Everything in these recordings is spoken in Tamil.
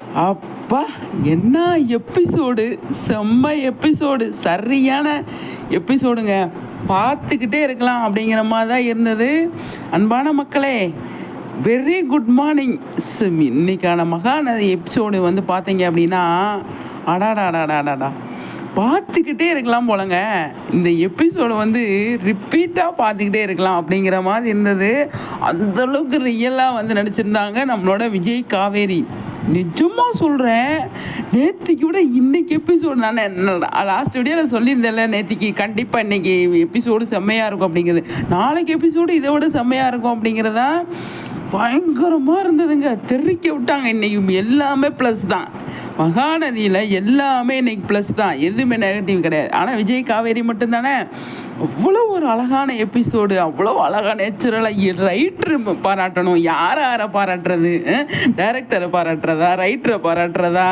அப்பா என்ன எபிசோடு? செம்ம எபிசோடு. சரியான எபிசோடுங்க. பார்த்துக்கிட்டே இருக்கலாம் அப்படிங்கிற மாதிரி தான் இருந்தது. அன்பான மக்களே வெரி குட் மார்னிங் இன்னைக்கான மகாநதி எபிசோடு வந்து பார்த்தீங்க அப்படின்னா அடாடாடாடாடாடா. பார்த்துக்கிட்டே இருக்கலாம் போலங்க. இந்த எபிசோடு வந்து ரிப்பீட்டாக பார்த்துக்கிட்டே இருக்கலாம் அப்படிங்கிற மாதிரி இருந்தது. அந்தளவுக்கு ரியலாக வந்து நடிச்சிருந்தாங்க நம்மளோட விஜய் காவேரி. நிஜமாக சொல்கிறேன் நேத்திக்கு விட இன்னைக்கு எபிசோடு நான் லாஸ்ட் வீடியோவில் சொல்லியிருந்தேன்ல நேத்திக்கு கண்டிப்பாக இன்னைக்கு எபிசோடு செம்மையாக இருக்கும் அப்படிங்கிறது. நாளைக்கு எபிசோடு இதை விட செம்மையாக இருக்கும் அப்படிங்கிறதா பயங்கரமாக இருந்ததுங்க. தெரிக்க விட்டாங்க இன்றைக்கி எல்லாமே ப்ளஸ் தான். மகாநதியில் எல்லாமே இன்னைக்கு ப்ளஸ் தான். எதுவுமே நெகட்டிவ் கிடையாது. ஆனால் விஜய் காவேரி மட்டும்தானே? அவ்வளோ ஒரு அழகான எபிசோடு அவ்வளோ அழகாக நேச்சுரலாக ரைட்டர் பாராட்டணும். யார் யாரை பாராட்டுறது? டைரக்டரை பாராட்டுறதா? ரைட்டரை பாராட்டுறதா?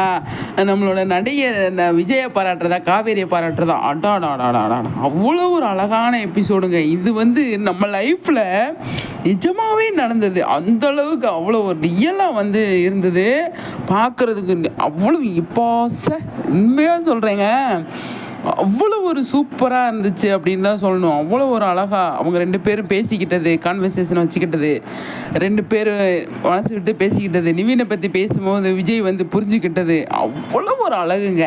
நம்மளோட நடிகர் விஜயை பாராட்டுறதா? காவேரியை பாராட்டுறதா? அடாடாடாடாடா. அவ்வளோ ஒரு அழகான எபிசோடுங்க இது வந்து நம்ம லைஃப்பில் நிஜமாகவே நடந்தது. அந்தளவுக்கு அவ்வளோ ஒரு ரியலாக வந்து இருந்தது. பார்க்குறதுக்கு அவ்வளோ இப்போ உண்மையாக சொல்கிறேங்க அவ்வளோ ஒரு சூப்பராக இருந்துச்சு அப்படின்னு தான் சொல்லணும். அவ்வளோ ஒரு அழகாக அவங்க ரெண்டு பேரும் பேசிக்கிட்டது கான்வர்சேஷன் வச்சுக்கிட்டது ரெண்டு பேரும் மனசு விட்டு பேசிக்கிட்டது நிவீனை பற்றி பேசும்போது விஜய் வந்து புரிஞ்சுக்கிட்டது. அவ்வளோ ஒரு அழகுங்க.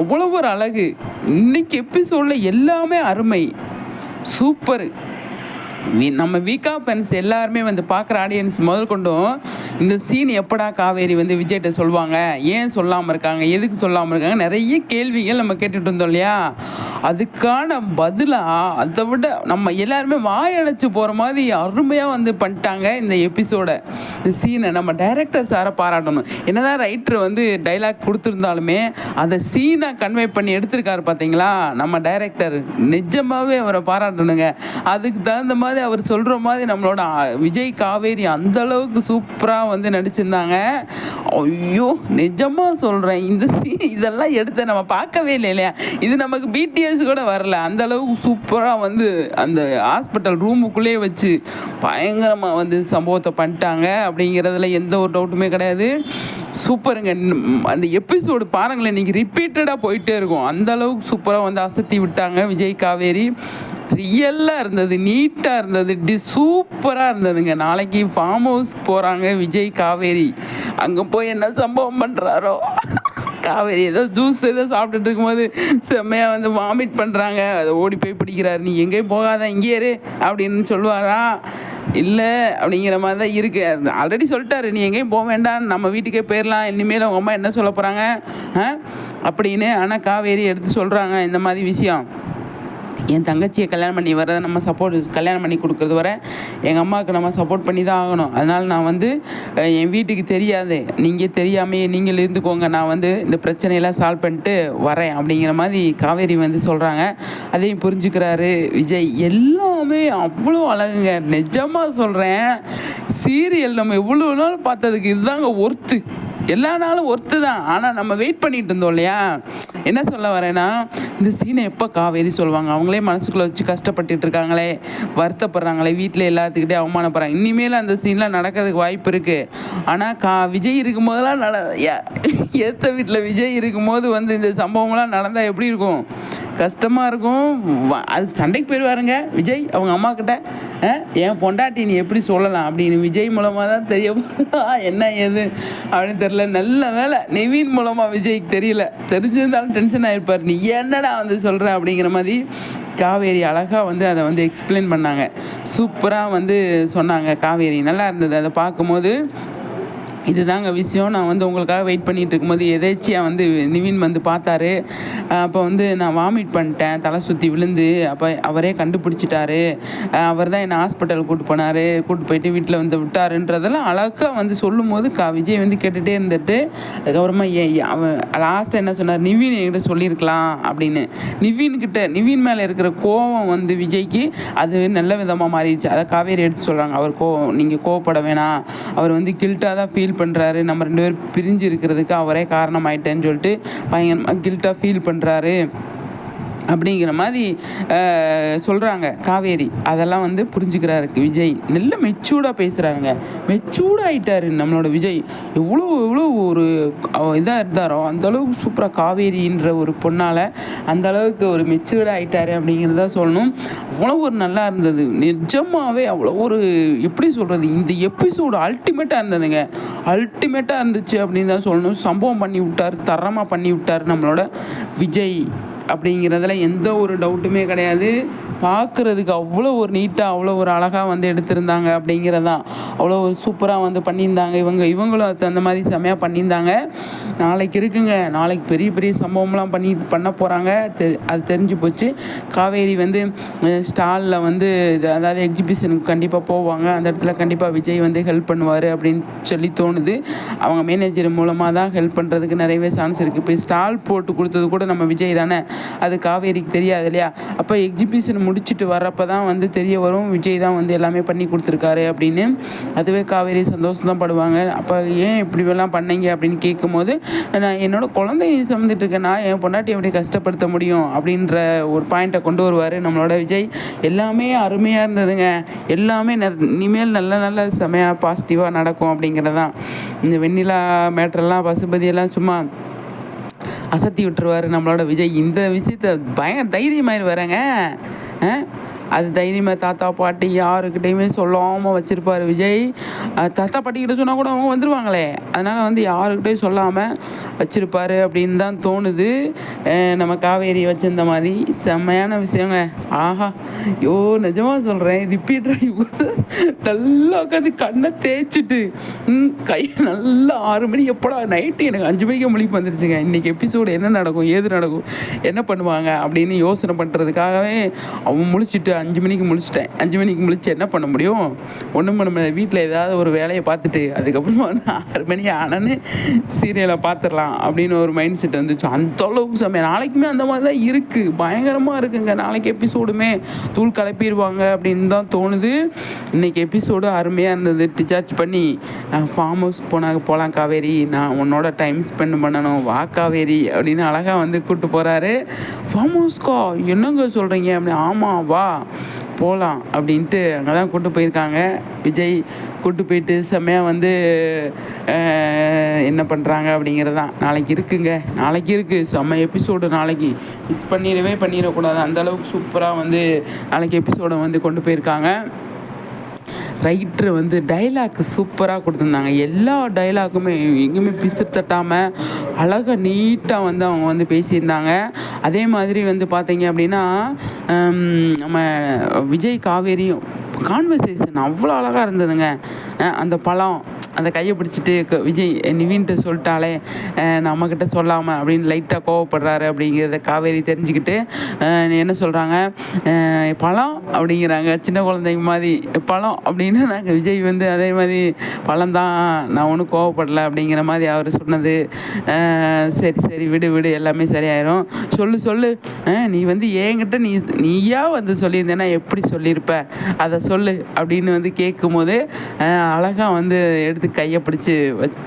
அவ்வளோ ஒரு அழகு. இன்னைக்கு எபிசோடில் எல்லாமே அருமை. சூப்பர். நம்ம வீக்கா பென்ஸ் எல்லாருமே வந்து பார்க்குற ஆடியன்ஸ் முதல் கொண்டும் இந்த சீன் எப்படா காவேரி வந்து விஜய்கிட்ட சொல்லுவாங்க? ஏன் சொல்லாமல் இருக்காங்க? எதுக்கு சொல்லாமல் இருக்காங்க? நிறைய கேள்விகள் நம்ம கேட்டுட்டு இருந்தோம் இல்லையா? அதுக்கான பதிலாக அதை விட நம்ம எல்லாருமே வாயடைச்சு போகிற மாதிரி அருமையாக வந்து பண்ணிட்டாங்க இந்த எபிசோடை இந்த சீனை நம்ம டைரக்டர் சாரை பாராட்டணும். என்னதான் ரைட்டர் வந்து டைலாக் கொடுத்துருந்தாலுமே அதை சீனை கன்வே பண்ணி எடுத்திருக்காரு பார்த்தீங்களா நம்ம டைரக்டர் நிஜமாகவே அவரை பாராட்டணுங்க. அதுக்கு தகுந்த மாதிரி அவர் சொல்கிற மாதிரி நம்மளோட விஜய் காவேரி அந்த அளவுக்கு சூப்பராக வந்து நடிச்சிருந்தாங்க. ஐயோ நிஜமாக சொல்கிறேன் இந்த சீ இதெல்லாம் எடுத்து நம்ம பார்க்கவே இல்லை இல்லையா? இது நமக்கு பிடிஎஸ் கூட வரல. அந்த அளவுக்கு சூப்பராக வந்து அந்த ஹாஸ்பிட்டல் ரூமுக்குள்ளேயே வச்சு பயங்கரமாக வந்து சம்பவத்தை பண்ணிட்டாங்க அப்படிங்கிறதுல எந்த ஒரு டவுட்டுமே கிடையாது. சூப்பருங்க. அந்த எபிசோடு பாருங்களேன். இன்னைக்கு ரிப்பீட்டடாக போயிட்டே இருக்கும். அந்த அளவுக்கு சூப்பராக வந்து அசத்தி விட்டாங்க விஜய் காவேரி. ரியல்லாக இருந்தது நீட்டாக இருந்தது டி சூப்பராக இருந்ததுங்க. நாளைக்கு ஃபார்ம் ஹவுஸ் போகிறாங்க விஜய் காவேரி. அங்கே போய் என்ன சம்பவம் பண்ணுறாரோ காவேரி ஏதோ ஜூஸ் ஏதோ சாப்பிட்டுட்டு இருக்கும்போது செம்மையாக வந்து வாமிட் பண்ணுறாங்க அதை ஓடி போய் பிடிக்கிறாரு. நீ எங்கேயும் போகாத இங்கே இரு அப்படின்னு சொல்லுவாரா? இல்லை அப்படிங்கிற மாதிரி தான் இருக்குது ஆல்ரெடி சொல்லிட்டாரு நீ எங்கேயும் போக வேண்டாம். நம்ம வீட்டுக்கே போயிடலாம் இனிமேல் அவங்க அம்மா என்ன சொல்ல போகிறாங்க அப்படின்னு ஆனால் காவேரி எடுத்து சொல்கிறாங்க இந்த மாதிரி விஷயம். என் தங்கச்சியை கல்யாணம் பண்ணி வரதை நம்ம சப்போர்ட் கல்யாணம் பண்ணி கொடுக்குறது வரை எங்கள் அம்மாவுக்கு நம்ம சப்போர்ட் பண்ணி தான் ஆகணும். அதனால் நான் வந்து என் வீட்டுக்கு தெரியாது. நீங்கள் தெரியாமையே நீங்கள் இருந்துக்கோங்க. நான் வந்து இந்த பிரச்சனையெல்லாம் சால்வ் பண்ணிட்டு வரேன் அப்படிங்கிற மாதிரி காவேரி வந்து சொல்கிறாங்க அதையும் புரிஞ்சுக்கிறாரு விஜய். எல்லாமே அவ்வளோ அழகுங்க. நிஜமாக சொல்கிறேன் சீரியல் நம்ம எவ்வளோ நாள் பார்த்ததுக்கு இதுதாங்க ஒர்த்து எல்லா நாளும் ஒர்த்து தான். ஆனால் நம்ம வெயிட் பண்ணிகிட்டு இருந்தோம் இல்லையா? என்ன சொல்ல வரேன்னா இந்த சீனை எப்போ காவேரி சொல்லுவாங்க? அவங்களே மனசுக்குள்ளே வச்சு கஷ்டப்பட்டுட்டு இருக்காங்களே வருத்தப்படுறாங்களே வீட்டில் எல்லாத்துக்கிட்டே அவமானப்படுறாங்க. இனிமேல் அந்த சீன்லாம் நடக்கிறதுக்கு வாய்ப்பு இருக்குது ஆனால் கா விஜய் இருக்கும் போதெல்லாம் நட ஏற்ற வீட்டில் விஜய் இருக்கும்போது வந்து இந்த சம்பவங்கள்லாம் நடந்தால் எப்படி இருக்கும்? கஷ்டமாக இருக்கும். அது சண்டைக்கு போயிடுவாருங்க விஜய் அவங்க அம்மாக்கிட்ட என் பொண்டாட்டி நீ எப்படி சொல்லலாம்? அப்படின்னு விஜய் மூலமாக தான் தெரிய என்ன ஏது? அப்படின்னு தெரில நல்ல வேலை நிவீன் மூலமாக விஜய்க்கு தெரியல. தெரிஞ்சிருந்தாலும் டென்ஷன் ஆகிருப்பார் நீ என்னடா வந்து சொல்கிற அப்படிங்கிற மாதிரி காவேரி அழகாக வந்து அதை வந்து எக்ஸ்பிளைன் பண்ணாங்க. சூப்பராக வந்து சொன்னாங்க காவேரி. நல்லா இருந்தது. அதை பார்க்கும்போது இதுதாங்க விஷயம். நான் வந்து உங்களுக்காக வெயிட் பண்ணிகிட்டு இருக்கும்போது எதேச்சியாக வந்து நிவின் வந்து பார்த்தாரு. அப்போ வந்து நான் வாமிட் பண்ணிட்டேன். தலை சுற்றி விழுந்து. அப்போ அவரே கண்டுபிடிச்சிட்டாரு. அவர் தான் என்னை ஹாஸ்பிட்டல் கூட்டு போனார். கூட்டு போயிட்டு வீட்டில் வந்து விட்டாருன்றதெல்லாம் அழகாக வந்து சொல்லும் போது கா விஜய் வந்து கேட்டுகிட்டே இருந்துட்டு அதுக்கப்புறமா ஏ அவன் லாஸ்ட்டாக என்ன சொன்னார்? நிவின் என்கிட்ட சொல்லியிருக்கலாம் அப்படின்னு. நிவின் கிட்ட நிவின் மேலே இருக்கிற கோவம் வந்து விஜய்க்கு அது நல்ல விதமாக மாறிடுச்சு. அதை காவேரி எடுத்து சொல்கிறாங்க அவர் கோ நீங்கள் கோவப்பட வேணாம். அவர் வந்து கில்ட்டாக தான் ஃபீல் பண்ணுறாரு நம்ம ரெண்டு பேரும் பிரிஞ்சு இருக்கிறதுக்கு அவரே காரணமாயிட்டேன்னு சொல்லிட்டு பயங்கரமாக கில்ட்டாக ஃபீல் பண்ணுறாரு அப்படிங்கிற மாதிரி சொல்கிறாங்க காவேரி அதெல்லாம் வந்து புரிஞ்சுக்கிறாரு விஜய். நல்ல மெச்சூர்டாக பேசுகிறாருங்க மெச்சூர்டாக ஆயிட்டாரு நம்மளோட விஜய். எவ்வளோ எவ்வளோ ஒரு இதாக இருந்தாரோ அந்தளவுக்கு சூப்பராக காவேரின்ற ஒரு பொண்ணால் அந்த அளவுக்கு ஒரு மெச்சூர்ட் ஆகிட்டாரு அப்படிங்கிறத சொல்லணும். அவ்வளோ ஒரு நல்லா இருந்தது. நிஜமாகவே அவ்வளோ ஒரு எப்படி சொல்கிறது இந்த எபிசோடு அல்டிமேட்டாக இருந்ததுங்க. அல்டிமேட்டாக இருந்துச்சு அப்படின்னு தான் சொல்லணும். சம்பவம் பண்ணி விட்டார் தரமாக பண்ணி விட்டார் நம்மளோட விஜய். அப்படிங்கிறதுல எந்த ஒரு டவுட்டுமே கிடையாது. பார்க்குறதுக்கு அவ்வளோ ஒரு நீட்டாக அவ்வளோ ஒரு அழகாக வந்து எடுத்திருந்தாங்க அப்படிங்கிறதான் அவ்வளோ ஒரு சூப்பராக வந்து பண்ணியிருந்தாங்க. இவங்க இவங்களும் அது அந்த மாதிரி செமையாக பண்ணியிருந்தாங்க. நாளைக்கு இருக்குங்க. நாளைக்கு பெரிய பெரிய சம்பவம்லாம் பண்ணி பண்ண போகிறாங்க தெ அது தெரிஞ்சு போச்சு. காவேரி வந்து ஸ்டாலில் வந்து இது அதாவது எக்ஸிபிஷனுக்கு கண்டிப்பாக போவாங்க. அந்த இடத்துல கண்டிப்பாக விஜய் வந்து ஹெல்ப் பண்ணுவார் அப்படின்னு சொல்லி தோணுது. அவங்க மேனேஜர் மூலமாக தான் ஹெல்ப் பண்ணுறதுக்கு நிறையவே சான்ஸ் இருக்குது இப்போ ஸ்டால் போட்டு கொடுத்தது கூட நம்ம விஜய் தானே? அது காவேரிக்கு தெரியாது இல்லையா? அப்போ எக்ஸிபிஷன் முடிச்சுட்டு வர்றப்ப தான் வந்து தெரிய வரும். விஜய் தான் வந்து எல்லாமே பண்ணி கொடுத்துருக்காரு அப்படின்னு. அதுவே காவேரி சந்தோஷம் தான் படுவாங்க. அப்போ ஏன் இப்படில்லாம் பண்ணீங்க அப்படின்னு கேட்கும்போது நான் என்னோட குழந்தைய சுமந்துட்டு இருக்கேன். நான் என் பொண்டாட்டி எப்படி கஷ்டப்படுத்த முடியும் அப்படின்ற ஒரு பாயிண்ட்டை கொண்டு வருவார் நம்மளோட விஜய். எல்லாமே அருமையாக இருந்ததுங்க. எல்லாமே இனிமேல் நல்ல நல்ல செமையாக பாசிட்டிவாக நடக்கும் அப்படிங்கிறதான் இந்த வெண்ணிலா மேட்ரெல்லாம் பசுபதியெல்லாம் சும்மா அசத்தி விட்டுருவார் நம்மளோட விஜய். இந்த விஷயத்த பயங்கர தைரியமாயிருவாருங்க え அது தைரியமாக தாத்தா பாட்டி யாருக்கிட்டையுமே சொல்லாமல் வச்சுருப்பாரு விஜய். தாத்தா பாட்டிக்கிட்ட சொன்னால் கூட அவங்க வந்துடுவாங்களே அதனால் வந்து யாருக்கிட்டையும் சொல்லாமல் வச்சுருப்பார் அப்படின்னு தான் தோணுது. நம்ம காவேரி வச்சிருந்த மாதிரி செம்மையான விஷயங்க. ஆஹா ஐயோ நிஜமாக சொல்கிறேன் ரிப்பீட் நல்லா உட்காந்து கண்ணை தேய்ச்சிட்டு கை நல்லா ஆறு மணி எப்படா நைட்டு எனக்கு அஞ்சு மணிக்கு முழிப்பு வந்துருச்சுங்க. இன்றைக்கி எபிசோடு என்ன நடக்கும் ஏது நடக்கும் என்ன பண்ணுவாங்க அப்படின்னு யோசனை பண்ணுறதுக்காகவே அவன் முழிச்சிட்டு அஞ்சு மணிக்கு முழிச்சிட்டேன். அஞ்சு மணிக்கு முழிச்சு என்ன பண்ண முடியும்? ஒன்றும் பண்ண முடியாது. வீட்டில் ஏதாவது ஒரு வேலையை பார்த்துட்டு அதுக்கப்புறமா வந்து ஆறு மணி ஆனன்னு சீரியலை பார்த்துடலாம் அப்படின்னு ஒரு மைண்ட் செட் வந்துச்சு. அந்த அளவுக்கு சமயம் நாளைக்குமே அந்த மாதிரி தான் இருக்குது பயங்கரமாக இருக்குங்க. நாளைக்கு எபிசோடுமே தூள் கலப்பிடுவாங்க அப்படின்னு தான் தோணுது. இன்னைக்கு எபிசோடு அருமையாக இருந்தது. டிசார்ஜ் பண்ணி நான் ஃபார்ம் ஹவுஸ் போனாங்க போகலாம் காவேரி. நான் உன்னோட டைம் ஸ்பெண்ட் பண்ணணும். வா காவேரி அப்படின்னு அழகாக வந்து கூப்பிட்டு போகிறாரு ஃபார்ம் ஹவுஸ்க்கா என்னங்க சொல்கிறீங்க அப்படின்னு ஆமாம் வா. போகலாம் அப்படின்ட்டு அங்கே தான் கூட்டு போயிருக்காங்க. விஜய் கூட்டு போயிட்டு செம்மையாக வந்து என்ன பண்ணுறாங்க அப்படிங்கிறது தான் நாளைக்கு இருக்குங்க. நாளைக்கு இருக்குது செம்ம எபிசோடு நாளைக்கு. மிஸ் பண்ணிடவே பண்ணிடக்கூடாது. அந்தளவுக்கு சூப்பராக வந்து நாளைக்கு எபிசோடை வந்து கொண்டு போயிருக்காங்க. ரைட்ரு வந்து டைலாக் சூப்பராக கொடுத்துருந்தாங்க. எல்லா டைலாக்குமே எங்கேயுமே பிசு தட்டாமல் அழகாக நீட்டாக வந்து அவங்க வந்து பேசியிருந்தாங்க. அதே மாதிரி வந்து பார்த்தீங்க அப்படின்னா நம்ம விஜய் காவேரியும் கான்வர்சேஷன் அவ்வளோ அழகாக இருந்ததுங்க. அந்த பழம். அந்த கையை பிடிச்சிட்டு விஜய் நிவின்ட்டு சொல்லிட்டாலே நம்மக்கிட்ட சொல்லாமல் அப்படின்னு லைட்டாக கோவப்படுறாரு அப்படிங்கிறத காவேரி தெரிஞ்சுக்கிட்டு என்ன சொல்கிறாங்க பழம் அப்படிங்கிறாங்க. சின்ன குழந்தைங்க மாதிரி பழம் அப்படின்னு நாங்கள் விஜய் வந்து அதே மாதிரி பழம் தான் நான் ஒன்றும் கோவப்படலை அப்படிங்கிற மாதிரி அவர் சொன்னது. சரி சரி விடு விடு எல்லாமே சரியாயிரும். சொல்லு சொல்லு. நீ வந்து என்கிட்ட நீ நீயா வந்து சொல்லியிருந்தேன்னா எப்படி சொல்லியிருப்ப? அதை சொல்லு அப்படின்னு வந்து கேட்கும்போது அழகாக வந்து எடுத்து கையை பிடிச்சி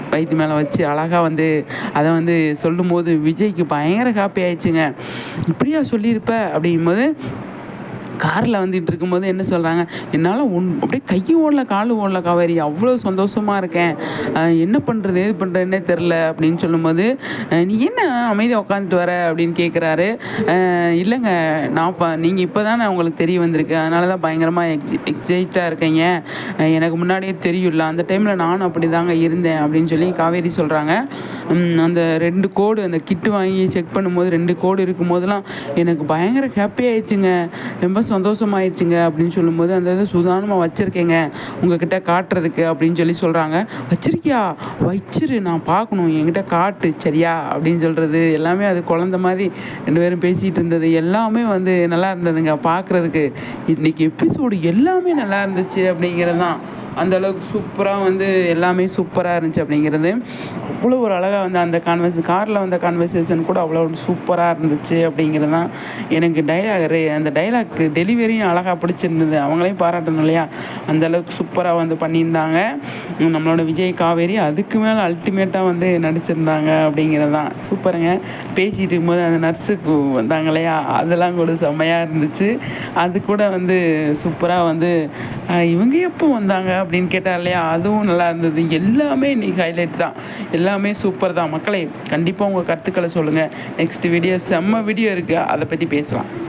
வயிற்று மேலே வச்சு அழகாக வந்து அதை வந்து சொல்லும்போது விஜய்க்கு பயங்கர ஹாப்பி ஆயிடுச்சுங்க. இப்படியா சொல்லியிருப்ப அப்படிங்கும்போது காரில் வந்துட்டு இருக்கும்போது என்ன சொல்கிறாங்க என்னால் ஒன் அப்படியே கையும் ஓடல காலும் ஓடல காவேரி. அவ்வளோ சந்தோஷமாக இருக்கேன். என்ன பண்ணுறது எது பண்ணுறதுன்னே தெரில அப்படின்னு சொல்லும்போது நீ என்ன அமைதியாக உட்காந்துட்டு வர? அப்படின்னு கேட்குறாரு இல்லைங்க. நான் நீங்கள் இப்போ தானே உங்களுக்கு தெரிய வந்திருக்கு. அதனால தான் பயங்கரமாக எக்ஸி எக்ஸைட்டாக இருக்கீங்க. எனக்கு முன்னாடியே தெரியும்ல. அந்த டைமில் நானும் அப்படி தாங்க இருந்தேன். அப்படின்னு சொல்லி காவேரி சொல்கிறாங்க அந்த ரெண்டு கோடு அந்த கிட்டு வாங்கி செக் பண்ணும்போது ரெண்டு கோடு இருக்கும் போதெல்லாம் எனக்கு பயங்கர ஹாப்பி ஆயிடுச்சுங்க. ரொம்ப சந்தோஷமாயிடுச்சுங்க அப்படின்னு சொல்லும்போது அந்த இதை சுதானமாக வச்சுருக்கேங்க உங்ககிட்ட காட்டுறதுக்கு அப்படின்னு சொல்லி சொல்கிறாங்க வச்சிருக்கியா? வச்சிரு நான் பார்க்கணும் என்கிட்ட காட்டு சரியா? அப்படின்னு சொல்கிறது எல்லாமே அது குழந்த மாதிரி ரெண்டு பேரும் பேசிகிட்டு இருந்தது. எல்லாமே வந்து நல்லா இருந்ததுங்க பார்க்குறதுக்கு. இன்றைக்கி எபிசோடு எல்லாமே நல்லா இருந்துச்சு அப்படிங்கிறது தான். அந்தளவுக்கு சூப்பராக வந்து எல்லாமே சூப்பராக இருந்துச்சு அப்படிங்கிறது. அவ்வளோ ஒரு அழகாக வந்து அந்த கான்வர்ஸ் காரில் வந்த கான்வர்சேஷன் கூட அவ்வளோ சூப்பராக இருந்துச்சு அப்படிங்கிறது தான் எனக்கு டைலாக் அந்த டைலாக் டெலிவரியும் அழகாக பிடிச்சிருந்தது. அவங்களையும் பாராட்டணும் இல்லையா? அந்த அளவுக்கு சூப்பராக வந்து பண்ணியிருந்தாங்க. நம்மளோட விஜய் காவேரி அதுக்கு மேலே அல்டிமேட்டாக வந்து நடிச்சிருந்தாங்க அப்படிங்கிறது தான். சூப்பருங்க. பேசிகிட்டு இருக்கும்போது அந்த நர்ஸுக்கு வந்தாங்க இல்லையா? அதெல்லாம் கூட செம்மையாக இருந்துச்சு. அது கூட வந்து சூப்பராக வந்து இவங்க எப்போ வந்தாங்க அப்படின்னு கேட்டார் இல்லையா? அதுவும் நல்லா இருந்தது. எல்லாமே இன்றைக்கி ஹைலைட் தான். எல்லாமே சூப்பர் தான். மக்களே கண்டிப்பாக உங்கள் கருத்துக்களை சொல்லுங்கள் நெக்ஸ்ட் வீடியோ செம்ம வீடியோ இருக்குது அதை பற்றி பேசலாம்.